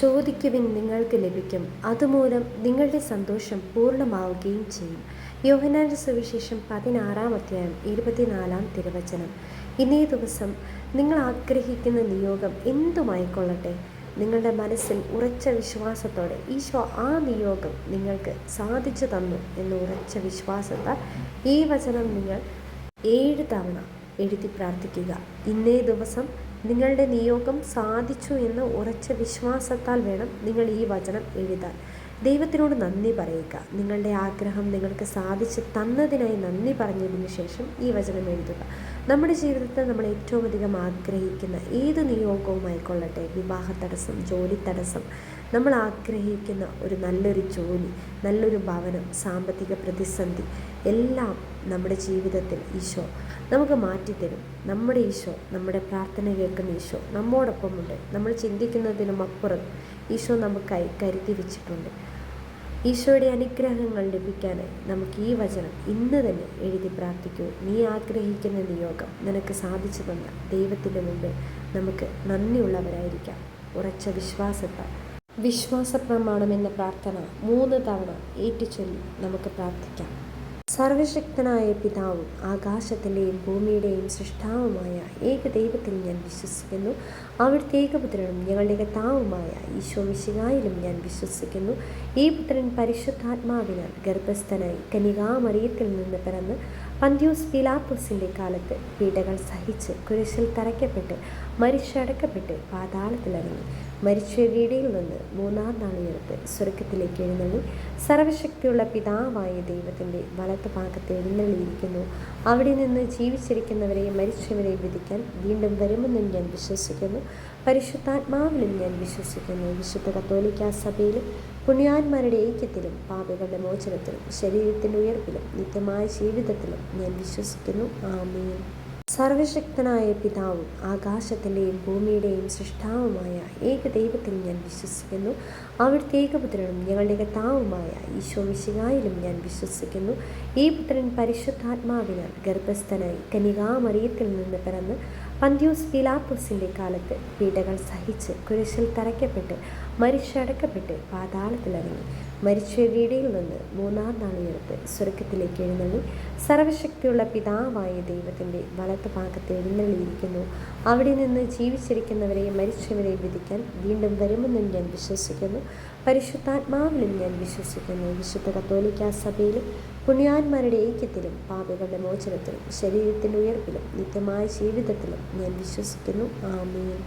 ചോദിക്കുവിൻ നിങ്ങൾക്ക് ലഭിക്കും. അതുമൂലം നിങ്ങളുടെ സന്തോഷം പൂർണമാവുകയും ചെയ്യും. യോഹനാന്റെ സുവിശേഷം പതിനാറാം അധ്യായം ഇരുപത്തിനാലാം തിരുവചനം. ഇന്നേ ദിവസം നിങ്ങൾ ആഗ്രഹിക്കുന്ന നിയോഗം എന്തുമായിക്കൊള്ളട്ടെ? നിങ്ങളുടെ മനസ്സിൽ ഉറച്ച വിശ്വാസത്തോടെ ഈശോ ആ നിയോഗം നിങ്ങൾക്ക് സാധിച്ചു തന്നു എന്ന ഉറച്ച വിശ്വാസത്താൽ ഈ വചനം നിങ്ങൾ ഏഴ് തവണ എഴുതി പ്രാർത്ഥിക്കുക. ഇന്നേ ദിവസം നിങ്ങളുടെ നിയോഗം സാധിച്ചു എന്ന് ഉറച്ച വിശ്വാസത്താൽ വേണം നിങ്ങൾ ഈ വചനം എഴുതാൻ. ദൈവത്തിനോട് നന്ദി പറയുക. നിങ്ങളുടെ ആഗ്രഹം നിങ്ങൾക്ക് സാധിച്ച് തന്നതിനായി നന്ദി പറഞ്ഞതിന് ശേഷം ഈ വചനം എഴുതുക. നമ്മുടെ ജീവിതത്തിൽ നമ്മൾ ഏറ്റവും അധികം ആഗ്രഹിക്കുന്ന ഏത് നിയോഗവുമായിക്കൊള്ളട്ടെ? വിവാഹ തടസ്സം ജോലി തടസ്സം. നമ്മൾ ആഗ്രഹിക്കുന്ന ഒരു നല്ലൊരു ജോലി നല്ലൊരു ഭവനം സാമ്പത്തിക പ്രതിസന്ധി. എല്ലാം നമ്മുടെ ജീവിതത്തിൽ ഈശോ നമുക്ക് മാറ്റിത്തരും. നമ്മുടെ ഈശോ നമ്മുടെ പ്രാർത്ഥന കേൾക്കുന്ന ഈശോ നമ്മോടൊപ്പമുണ്ട്. നമ്മൾ ചിന്തിക്കുന്നതിനും അപ്പുറം ഈശോ നമുക്കായി കരുതി വെച്ചിട്ടുണ്ട്. ഈശോയുടെ അനുഗ്രഹങ്ങൾ ലഭിക്കാനായി നമുക്ക് ഈ വചനം ഇന്ന് തന്നെ എഴുതി പ്രാർത്ഥിക്കൂ. നീ ആഗ്രഹിക്കുന്ന നിയോഗം നിനക്ക് സാധിച്ചു തന്ന ദൈവത്തിന്റെ മുമ്പിൽ നമുക്ക് നന്ദിയുള്ളവരായിരിക്കാം. ഉറച്ച വിശ്വാസത്ത വിശ്വാസ പ്രമാണം എന്ന പ്രാർത്ഥന മൂന്ന് തവണ ഏറ്റുചൊല്ലി നമുക്ക് പ്രാർത്ഥിക്കാം. സർവശക്തനായ പിതാവും ആകാശത്തിന്റെയും ഭൂമിയുടെയും സൃഷ്ടാവുമായ ഏക ദൈവത്തിൽ ഞാൻ വിശ്വസിക്കുന്നു. അവിടുത്തെ ഏകപുത്രനും ഞങ്ങളുടെ കർത്താവുമായ ഈശോ മിശികായിലും ഞാൻ വിശ്വസിക്കുന്നു. ഈ പുത്രൻ പരിശുദ്ധാത്മാവിനാൽ ഗർഭസ്ഥനായി കനികാമറിയത്തിൽ നിന്ന് പിറന്ന് പന്ത്യൂസ് പിലാത്തോസിന്റെ കാലത്ത് പീഡകൾ സഹിച്ച് കുരിശിൽ തറയ്ക്കപ്പെട്ട് മരിച്ചടക്കപ്പെട്ട് പാതാളത്തിലിറങ്ങി. മരിച്ച വീടിയിൽ നിന്ന് മൂന്നാം നാളിയെടുത്ത് സ്വർഗത്തിലേക്ക് എഴുന്നള്ളി. സർവശക്തിയുള്ള പിതാവായ ദൈവത്തിന്റെ വലത്ത് ഭാഗത്ത് എഴുന്നള്ളിയിരിക്കുന്നു. അവിടെ നിന്ന് ജീവിച്ചിരിക്കുന്നവരെ മരിച്ചവരെ വിധിക്കാൻ വീണ്ടും വരുമെന്നും ഞാൻ വിശ്വസിക്കുന്നു. പരിശുദ്ധാത്മാവിലും ഞാൻ വിശ്വസിക്കുന്നു. വിശുദ്ധ കത്തോലിക്ക സഭയിലും പുണ്യാന്മാരുടെ ഐക്യത്തിലും പാപികളുടെ മോചനത്തിലും ശരീരത്തിന്റെ ഉയർപ്പിലും നിത്യമായ ജീവിതത്തിലും ഞാൻ വിശ്വസിക്കുന്നു. ആമീൻ. സർവശക്തനായ പിതാവും ആകാശത്തിന്റെയും ഭൂമിയുടെയും സൃഷ്ടാവുമായ ഏക ദൈവത്തിൽ ഞാൻ വിശ്വസിക്കുന്നു. അവിടുത്തെ ഏകപുത്രനും ഞങ്ങളുടെ കർത്താവുമായ ഈശോ മിശിഹായിലും ഞാൻ വിശ്വസിക്കുന്നു. ഈ പുത്രൻ പരിശുദ്ധാത്മാവിനാൽ ഗർഭസ്ഥനായി കനികാമറിയത്തിൽ നിന്ന് പിറന്ന് പന്ത്യൂസ് പിലാത്തോസിന്റെ കാലത്ത് പീഡകൾ സഹിച്ച് കുരിശിൽ തറയ്ക്കപ്പെട്ട് മരിച്ചടക്കപ്പെട്ട് പാതാളത്തിലിറങ്ങി. മരിച്ച വീടിയിൽ നിന്ന് മൂന്നാം നാളിയെടുത്ത് സ്വർഗത്തിലേക്ക് എഴുന്നള്ളി. സർവശക്തിയുള്ള പിതാവായ ദൈവത്തിന്റെ വലത്ത് ഭാഗത്ത് എഴുന്നള്ളിയിരിക്കുന്നു. അവിടെ നിന്ന് ജീവിച്ചിരിക്കുന്നവരെ മരിച്ചവരെ വിധിക്കാൻ വീണ്ടും വരുമെന്നും ഞാൻ വിശ്വസിക്കുന്നു. പരിശുദ്ധാത്മാവിലും ഞാൻ വിശ്വസിക്കുന്നു. വിശുദ്ധ കത്തോലിക്ക സഭയിലും പുണ്യാന്മാരുടെ ഐക്യത്തിലും പാപികളുടെ മോചനത്തിലും ശരീരത്തിന്റെ ഉയർപ്പിലും നിത്യമായ ജീവിതത്തിലും ഞാൻ വിശ്വസിക്കുന്നു. ആമീൻ.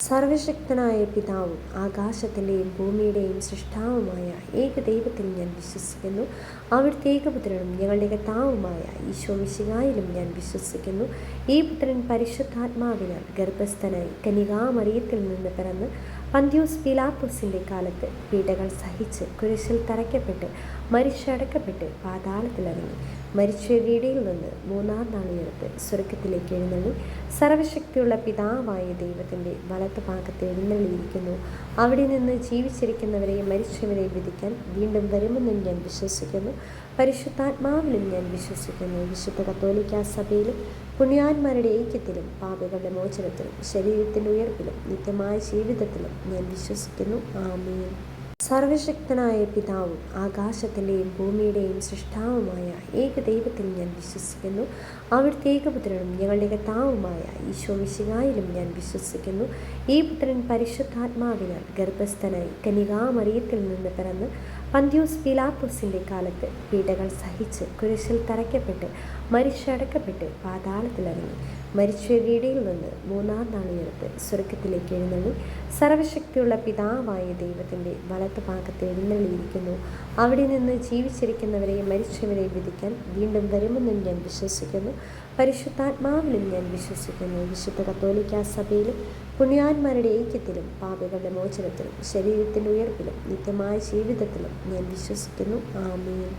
സർവശക്തനായ പിതാവും ആകാശത്തിന്റെയും ഭൂമിയുടെയും സൃഷ്ടാവുമായ ഏക ദൈവത്തിൽ ഞാൻ വിശ്വസിക്കുന്നു. അവിടുത്തെ ഏകപുത്രനും ഞങ്ങളുടെ കർത്താവുമായ ഈശോ മിശിഹായിലും ഞാൻ വിശ്വസിക്കുന്നു. ഈ പുത്രൻ പരിശുദ്ധാത്മാവിനാൽ ഗർഭസ്ഥനായി കനികാമറിയത്തിൽ നിന്ന് പിറന്ന് പന്ത്യൂസ് പിലാത്തോസിന്റെ കാലത്ത് പീഡകൾ സഹിച്ച് കുരിശിൽ തറയ്ക്കപ്പെട്ട് മരിച്ചടക്കപ്പെട്ട് പാതാളത്തിലിറങ്ങി. മരിച്ച വീടിയിൽ നിന്ന് മൂന്നാം നാളിയെടുത്ത് സ്വർഗത്തിലേക്ക് എഴുന്നള്ളി. സർവശക്തിയുള്ള പിതാവായ ദൈവത്തിന്റെ വലത്ത് ഭാഗത്ത് എഴുന്നള്ളിയിരിക്കുന്നു. അവിടെ നിന്ന് ജീവിച്ചിരിക്കുന്നവരെ മരിച്ചവരെ വിധിക്കാൻ വീണ്ടും വരുമെന്നും ഞാൻ വിശ്വസിക്കുന്നു. പരിശുദ്ധാത്മാവിലും ഞാൻ വിശ്വസിക്കുന്നു. വിശുദ്ധ കത്തോലിക്ക സഭയിലും പുണ്യാന്മാരുടെ ഐക്യത്തിലും പാപികളുടെ മോചനത്തിലും ശരീരത്തിന്റെ ഉയർപ്പിലും നിത്യമായ ജീവിതത്തിലും ഞാൻ വിശ്വസിക്കുന്നു. ആമീൻ. സർവശക്തനായ പിതാവും ആകാശത്തിന്റെയും ഭൂമിയുടെയും സൃഷ്ടാവുമായ ഏക ദൈവത്തിൽ ഞാൻ വിശ്വസിക്കുന്നു. അവിടുത്തെ ഏകപുത്രനും ഞങ്ങളുടെ കർത്താവുമായ ഈശോ മിശിഹായിലും ഞാൻ വിശ്വസിക്കുന്നു. ഈ പുത്രൻ പരിശുദ്ധാത്മാവിനാൽ ഗർഭസ്ഥനായി കനികാമറിയത്തിൽ നിന്ന് പിറന്ന് പന്ത്യൂസ് പിലാത്തോസിന്റെ കാലത്ത് പീഡകൾ സഹിച്ച് കുരിശിൽ തറയ്ക്കപ്പെട്ട് മരിച്ചടക്കപ്പെട്ട് പാതാളത്തിലിറങ്ങി. മരിച്ച വീടിയിൽ നിന്ന് മൂന്നാം നാളിയെടുത്ത് സ്വർഗത്തിലേക്ക് എഴുന്നള്ളി. സർവശക്തിയുള്ള പിതാവായ ദൈവത്തിന്റെ വലത്ത് ഭാഗത്ത് എഴുന്നള്ളിയിരിക്കുന്നു. അവിടെ നിന്ന് ജീവിച്ചിരിക്കുന്നവരെ മരിച്ചവരെ വിധിക്കാൻ വീണ്ടും വരുമെന്നും ഞാൻ വിശ്വസിക്കുന്നു. പരിശുദ്ധാത്മാവിലും ഞാൻ വിശ്വസിക്കുന്നു. വിശുദ്ധ കത്തോലിക്ക സഭയിലും പുണ്യാന്മാരുടെ ഐക്യത്തിലും പാപികളുടെ മോചനത്തിലും ശരീരത്തിന്റെ ഉയർപ്പിലും നിത്യമായ ജീവിതത്തിലും ഞാൻ വിശ്വസിക്കുന്നു. ആമീൻ.